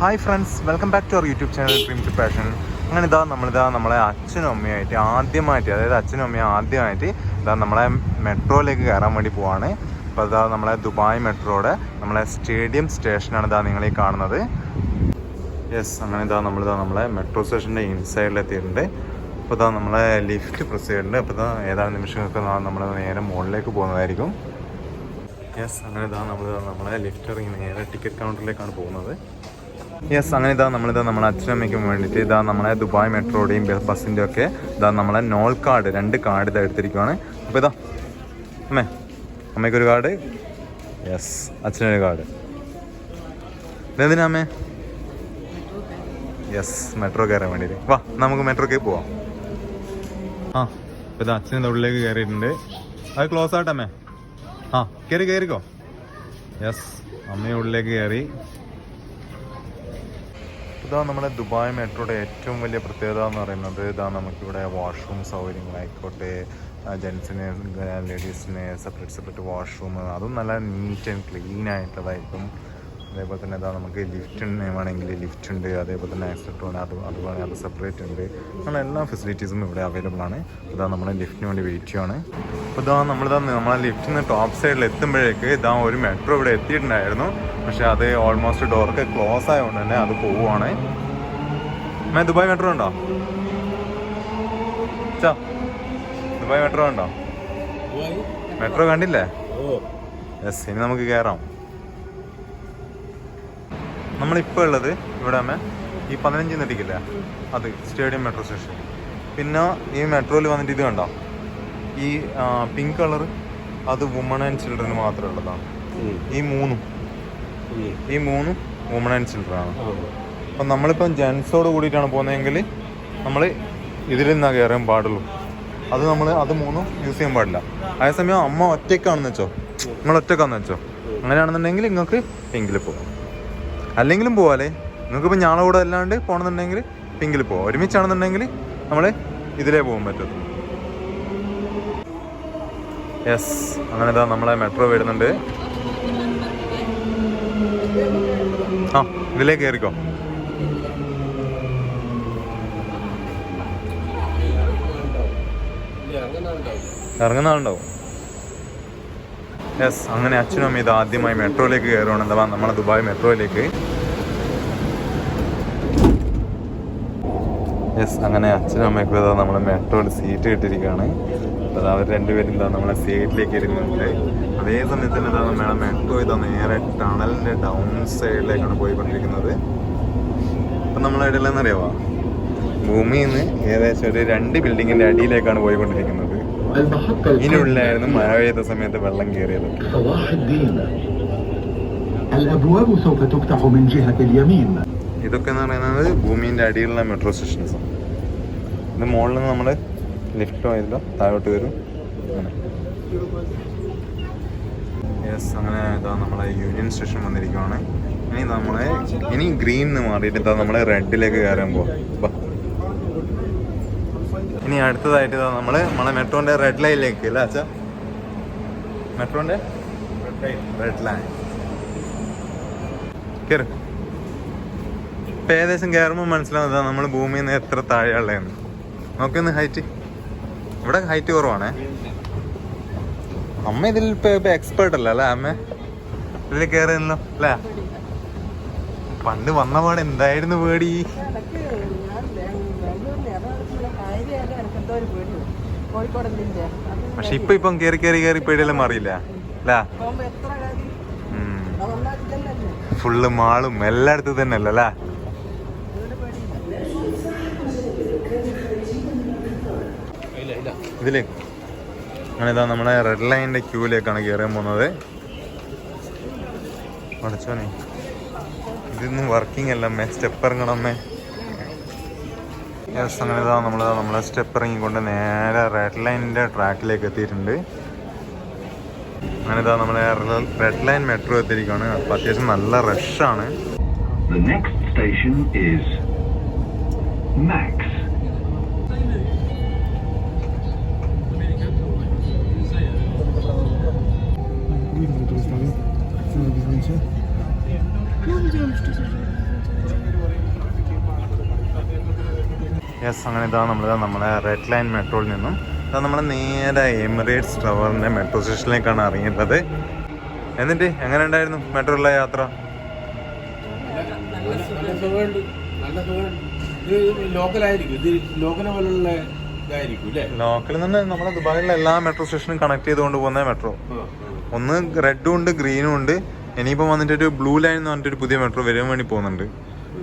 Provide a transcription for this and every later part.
Hi friends welcome back to our YouTube channel dream to passion അങ്ങനെ ഇതാ നമ്മളിതാ നമ്മളെ അച്ഛനും അമ്മയായിട്ട് ആദ്യമായിട്ട് അതായത് അച്ഛനും അമ്മയും ആദ്യമായിട്ട് ഇതാ നമ്മളെ മെട്രോയിലേക്ക് കയറാൻ വേണ്ടി പോവാണ്. അപ്പോൾ ഇതാ നമ്മളെ ദുബായ് മെട്രോയുടെ നമ്മളെ സ്റ്റേഡിയം സ്റ്റേഷനാണ് ഇതാ നിങ്ങളീ കാണുന്നത്. യെസ് അങ്ങനെ ഇതാ നമ്മളിതാ നമ്മളെ മെട്രോ സ്റ്റേഷന്റെ ഇൻസൈഡിൽ എത്തിയിട്ടുണ്ട് അപ്പോൾ ഇതാ നമ്മളെ ലിഫ്റ്റ് പ്രസ് ചെയ്തിട്ടുണ്ട്. അപ്പോൾ ഇതാ ഏതാനും നിമിഷങ്ങൾക്ക് നമ്മൾ നേരെ മുകളിലേക്ക് പോകുന്നതായിരിക്കും. യെസ് അങ്ങനെ ഇതാ നമ്മൾ നമ്മളെ ലിഫ്റ്റ് ഇറങ്ങി നേരെ ടിക്കറ്റ് കൗണ്ടറിലേക്കാണ് പോകുന്നത്. യെസ് അങ്ങനെ ഇതാ നമ്മളിതാ നമ്മളെ അച്ഛനമ്മയ്ക്കും വേണ്ടിയിട്ട് ഇതാ നമ്മളെ ദുബായ് മെട്രോയുടെയും ബസ്സിന്റെ ഒക്കെ ഇതാ നമ്മളെ നോൾ കാർഡ് രണ്ട് കാർഡ് ഇതാ എടുത്തിരിക്കുവാണ്. അപ്പോൾ ഇതാ അമ്മേ അമ്മയ്ക്കൊരു കാർഡ്? യെസ് അച്ഛനൊരു കാർഡ്. ഇതെന്തിനാ അമ്മേ? യെസ് മെട്രോ കയറാൻ വേണ്ടിയിട്ട്. വാ നമുക്ക് മെട്രോക്ക് പോവാം. ആ ഇപ്പൊ ഇതാ അച്ഛന്റെ ഉള്ളിലേക്ക് കയറിയിട്ടുണ്ട്. അത് ക്ലോസ് ആട്ടമ്മേ ആ കയറി കയറിക്കോ യെസ് അമ്മ ഉള്ളിലേക്ക് കയറി. ഇതാ നമ്മുടെ ദുബായ് മെട്രോയുടെ ഏറ്റവും വലിയ പ്രത്യേകത എന്ന് പറയുന്നത് ഇതാ നമുക്കിവിടെ വാഷ്റൂം സൗകര്യങ്ങളായിക്കോട്ടെ ജെൻസിന് ലേഡീസിന് സെപ്പറേറ്റ് സെപ്പറേറ്റ് വാഷ്റൂം അതും നല്ല നീറ്റ് ആൻഡ് ക്ലീൻ ആയിട്ടുള്ളതായിരിക്കും. അതേപോലെ തന്നെ ഇതാ നമുക്ക് ലിഫ്റ്റ് വേണമെങ്കിൽ ലിഫ്റ്റ് ഉണ്ട് അതേപോലെ തന്നെ ആക്സിഡന്റ് വേണം അത് അത് അത് സെപ്പറേറ്റ് ഉണ്ട്. അങ്ങനെ എല്ലാ ഫെസിലിറ്റീസും ഇവിടെ അവൈലബിൾ ആണ്. ഇതാ നമ്മുടെ ലിഫ്റ്റിന് വേണ്ടി വെയിറ്റ് ചെയ്യുകയാണ് അപ്പോൾ ഇതാ നമ്മളിതാ നമ്മളെ ലിഫ്റ്റിൽ നിന്ന് ടോപ്പ് സൈഡിൽ എത്തുമ്പോഴേക്ക് ഇതാ ഒരു മെട്രോ ഇവിടെ എത്തിയിട്ടുണ്ടായിരുന്നു. പക്ഷേ അത് ഓൾമോസ്റ്റ് ഡോറൊക്കെ ക്ലോസ് ആയതുകൊണ്ട് തന്നെ അത് പോവുകയാണ് മേ ദുബായ് മെട്രോ ഉണ്ടോ ചാ ദുബായ് മെട്രോ ഉണ്ടോ മെട്രോ കണ്ടില്ലേ? യെസ് ഇനി നമുക്ക് കയറാം നമ്മളിപ്പോൾ ഉള്ളത് ഇവിടെ ഈ പതിനഞ്ച് നെട്ടിക്കില്ലേ അത് സ്റ്റേഡിയം മെട്രോ സ്റ്റേഷൻ. പിന്നെ ഈ മെട്രോയിൽ വന്നിട്ട് ഇത് കണ്ടോ? ഈ പിങ്ക് കളർ അത് വുമൺ ആൻഡ് ചിൽഡ്രന് മാത്രമേ ഉള്ളതാണ്. ഈ മൂന്നും. ഈ മൂന്നും വുമൺ ആൻഡ് ചിൽഡ്രൻ ആണ്. അപ്പം നമ്മളിപ്പം ജെൻസോട് കൂടിയിട്ടാണ് പോകുന്നതെങ്കിൽ നമ്മൾ ഇതിൽ നിന്നാ കയറാൻ പാടുള്ളൂ. അത് നമ്മൾ അത് മൂന്നും യൂസ് ചെയ്യാൻ പാടില്ല. അതേസമയം അമ്മ ഒറ്റയ്ക്കാണെന്ന് വെച്ചോ? നിങ്ങൾ ഒറ്റക്കാന്ന് വെച്ചോ? അങ്ങനെയാണെന്നുണ്ടെങ്കിൽ നിങ്ങൾക്ക് പിങ്കിൽ പോകാം അല്ലെങ്കിലും പോവാല്ലേ നിങ്ങൾക്കിപ്പോൾ ഞങ്ങളെ കൂടെ അല്ലാണ്ട് പോകണമെന്നുണ്ടെങ്കിൽ പിങ്കിൽ പോവാം. ഒരുമിച്ചാണെന്നുണ്ടെങ്കിൽ നമ്മൾ ഇതിലേ പോകാൻ പറ്റത്തുള്ളൂ. യെസ് അങ്ങനെ ഇതാ നമ്മളെ മെട്രോ വരുന്നുണ്ട്. ആ ഇതിലേക്ക് കയറിക്കോ ഇറങ്ങുന്ന ആളുണ്ടാവും യെസ് അങ്ങനെ അച്ഛനും അമ്മ ഇത് ആദ്യമായി മെട്രോയിലേക്ക് കയറുകയാണ് എന്താ നമ്മുടെ ദുബായ് മെട്രോയിലേക്ക്. യെസ് അങ്ങനെ അച്ഛനും അമ്മയ്ക്ക് ഇതാ നമ്മൾ മെട്രോയിൽ സീറ്റ് കിട്ടിയിരിക്കുകയാണ് അപ്പോൾ അവർ രണ്ടുപേരും ഇതാ നമ്മളെ സീറ്റിലേക്ക് ഇരുന്നുണ്ട് അതേ സമയത്ത് തന്നെ ഇതാ മേഡം മെട്രോ ഇതാ നേരെ ടണലിന്റെ ഡൗൺ സൈഡിലേക്കാണ് പോയിക്കൊണ്ടിരിക്കുന്നത്. അപ്പം നമ്മളെവിടെയല്ലെന്നറിയാവോ ഭൂമിയിൽ നിന്ന് ഏകദേശം ഒരു രണ്ട് ബിൽഡിങ്ങിന്റെ അടിയിലേക്കാണ് പോയിക്കൊണ്ടിരിക്കുന്നത്. ഇനിയുള്ളായിരുന്നു മഴ പെയ്ത സമയത്ത് വെള്ളം കയറിയത്. ഇതൊക്കെ എന്ന് പറയുന്നത് ഭൂമിന്റെ അടിയിലുള്ള മെട്രോ സ്റ്റേഷൻസ് ഇത് മുകളിൽ നിന്ന് നമ്മൾ ലിഫ്റ്റ് പോയതിലോ താഴോട്ട് വരും. അങ്ങനെ. യെസ് അങ്ങനെ ഇതാ നമ്മളെ യൂണിയൻ സ്റ്റേഷൻ വന്നിരിക്കുവാണ്. ഇനി നമ്മളെ ഇനി ഗ്രീനിന്ന് മാറിയിട്ട് ഇതാ നമ്മളെ റെഡിലേക്ക് കയറാൻ പോവാ. ഇനി അടുത്തതായിട്ട് നമ്മൾ നമ്മൾ മെട്രോന്റെ റെഡ് ലൈനിലേക്ക് അല്ലേ അച്ഛാ? മെട്രോന്റെ? റെഡ് ലൈൻ കയറും ഇപ്പൊ ഏകദേശം കയറുമ്പോൾ മനസ്സിലാവുന്നതാ നമ്മൾ ഭൂമിയിൽ നിന്ന് എത്ര താഴെയുള്ളതെന്ന്. നോക്കിയൊന്ന് ഹൈറ്റ് ഇവിടെ ഹൈറ്റ് കുറവാണേ. അമ്മ ഇതിൽ ഇപ്പൊ എക്സ്പേർട്ട് അല്ല അല്ലേ അമ്മ? ഇതിൽ കയറുന്നല്ലോ അല്ലേ? പണ്ട് വന്ന പാടെ എന്തായിരുന്നു പേടി? എന്തോ ഒരു പക്ഷെ ഇപ്പൊ ഇപ്പം കേറി കേറി കേറി പേടിയെല്ലാം മാറിയില്ല? അല്ലേ? എത്ര കാര്യം? ഫുള്ള് മാളും എല്ലായിടത്തും തന്നെ അല്ലേ? ഇതിൽ അങ്ങനെ ഇതാ നമ്മളെ റെഡ് ലൈനിന്റെ ക്യൂവിലേക്കാണ് കയറാൻ പോകുന്നത്. അടച്ചോനെ ഇതൊന്നും വർക്കിംഗ് അല്ല അമ്മേ. സ്റ്റെപ്പ് ഇറങ്ങണമേ യെസ് അങ്ങനെ ഇതാ നമ്മൾ നമ്മളെ സ്റ്റെപ്പ് ഇറങ്ങിക്കൊണ്ട് നേരെ റെഡ് ലൈനിന്റെ ട്രാക്കിലേക്ക് എത്തിയിട്ടുണ്ട്. അങ്ങനെ ഇതാ നമ്മളെ റെഡ് ലൈൻ മെട്രോ എത്തിയിരിക്കുകയാണ് അപ്പം അത്യാവശ്യം നല്ല റഷാണ് station is Max. യെസ് അങ്ങനെ ഇതാ നമ്മൾ നമ്മുടെ റെഡ് ലൈൻ മെട്രോയിൽ നിന്നും. ഇതാ നമ്മൾ നേരെ എമിറേറ്റ്സ് ടവറിന്റെ മെട്രോ സ്റ്റേഷനിലേക്കാണ് ഇറങ്ങിയിട്ടുള്ളത്. എന്നിട്ട് എങ്ങനെ ഉണ്ടായിരുന്നു മെട്രോയിലെ യാത്ര? ലോക്കലിൽ നിന്ന് നമ്മുടെ ദുബായിലെ എല്ലാ മെട്രോ സ്റ്റേഷനും കണക്ട് ചെയ്തുകൊണ്ട് പോകുന്ന മെട്രോ ഒന്ന് റെഡും ഉണ്ട് ഗ്രീനും ഉണ്ട്. ഇനിയിപ്പോൾ വന്നിട്ട് ഒരു ബ്ലൂ ലൈൻ എന്ന് പറഞ്ഞിട്ട് ഒരു പുതിയ മെട്രോ വരാൻ വേണ്ടി പോകുന്നുണ്ട്.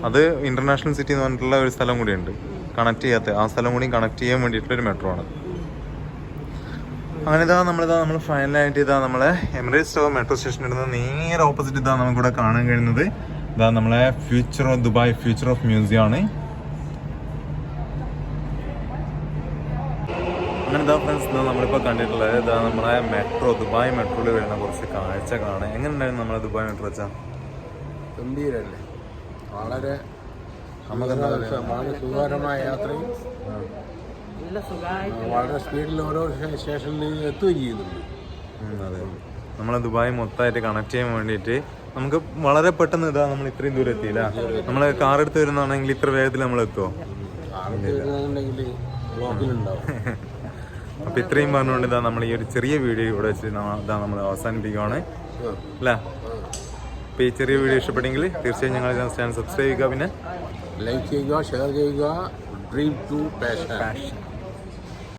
അത് ഇന്റർനാഷണൽ സിറ്റി എന്ന് പറഞ്ഞിട്ടുള്ള ഒരു സ്ഥലം കൂടിയുണ്ട്. കണക്ട് ചെയ്യാത്ത ആ സ്ഥലം കൂടി കണക്ട് ചെയ്യാൻ വേണ്ടിയിട്ടുള്ള ഒരു മെട്രോ ആണ്. അങ്ങനെ ഇതാ നമ്മളിതാ നമ്മൾ ഫൈനലായിട്ട് ഇതാ നമ്മളെ എമിറേറ്റ്സ് സ്റ്റോ മെട്രോ സ്റ്റേഷൻ നിന്ന് നേരെ ഓപ്പോസിറ്റ് ഇതാ നമുക്കിവിടെ കാണാൻ കഴിയുന്നത്. ഇതാ നമ്മളെ future of Dubai future of museum ആണ്. അങ്ങനെ ഇതാ ഫ്രണ്ട്സ് ഇതാ നമ്മളിപ്പോൾ കണ്ടിട്ടുള്ളത് ഇതാ നമ്മളെ മെട്രോ ദുബായ് മെട്രോയിൽ വരുന്ന കുറച്ച് കാഴ്ചകളാണ്. എങ്ങനെ ഉണ്ടായിരുന്നു നമ്മളെ ദുബായ് മെട്രോ വെച്ചാൽ ഗംഭീരല്ലേ? വളരെ വളരെ സുഖകരമായ യാത്രയും വളരെ സ്പീഡിൽ ഓരോ സ്റ്റേ- സ്റ്റേഷനിൽ എത്തുകയും ചെയ്യുന്നുണ്ട്. അതെ. നമ്മളെ ദുബായ് മൊത്തമായിട്ട് കണക്ട് ചെയ്യാൻ വേണ്ടിയിട്ട് നമുക്ക് വളരെ പെട്ടെന്ന് ഇതാ നമ്മൾ ഇത്രയും ദൂരം എത്തിയില്ല. നമ്മൾ കാർ എടുത്ത് വരുന്നതാണെങ്കിൽ ഇത്ര വേഗത്തിൽ നമ്മൾ എത്തുമോ അപ്പൊ ഇത്രയും പറഞ്ഞുകൊണ്ട് ഇതാ നമ്മൾ ഈ ഒരു ചെറിയ വീഡിയോ ഇവിടെ വെച്ച് ഇതാ നമ്മൾ അവസാനിപ്പിക്കുവാണ്. അല്ല? അപ്പൊ ഈ ചെറിയ വീഡിയോ ഇഷ്ടപ്പെട്ടെങ്കിൽ തീർച്ചയായും ഞങ്ങളുടെ ചാനൽ സബ്സ്ക്രൈബ് ചെയ്യുക. പിന്നെ ലൈക്ക് ചെയ്യുക ഷെയർ ചെയ്യുക ഡ്രീം ടു പാഷൻ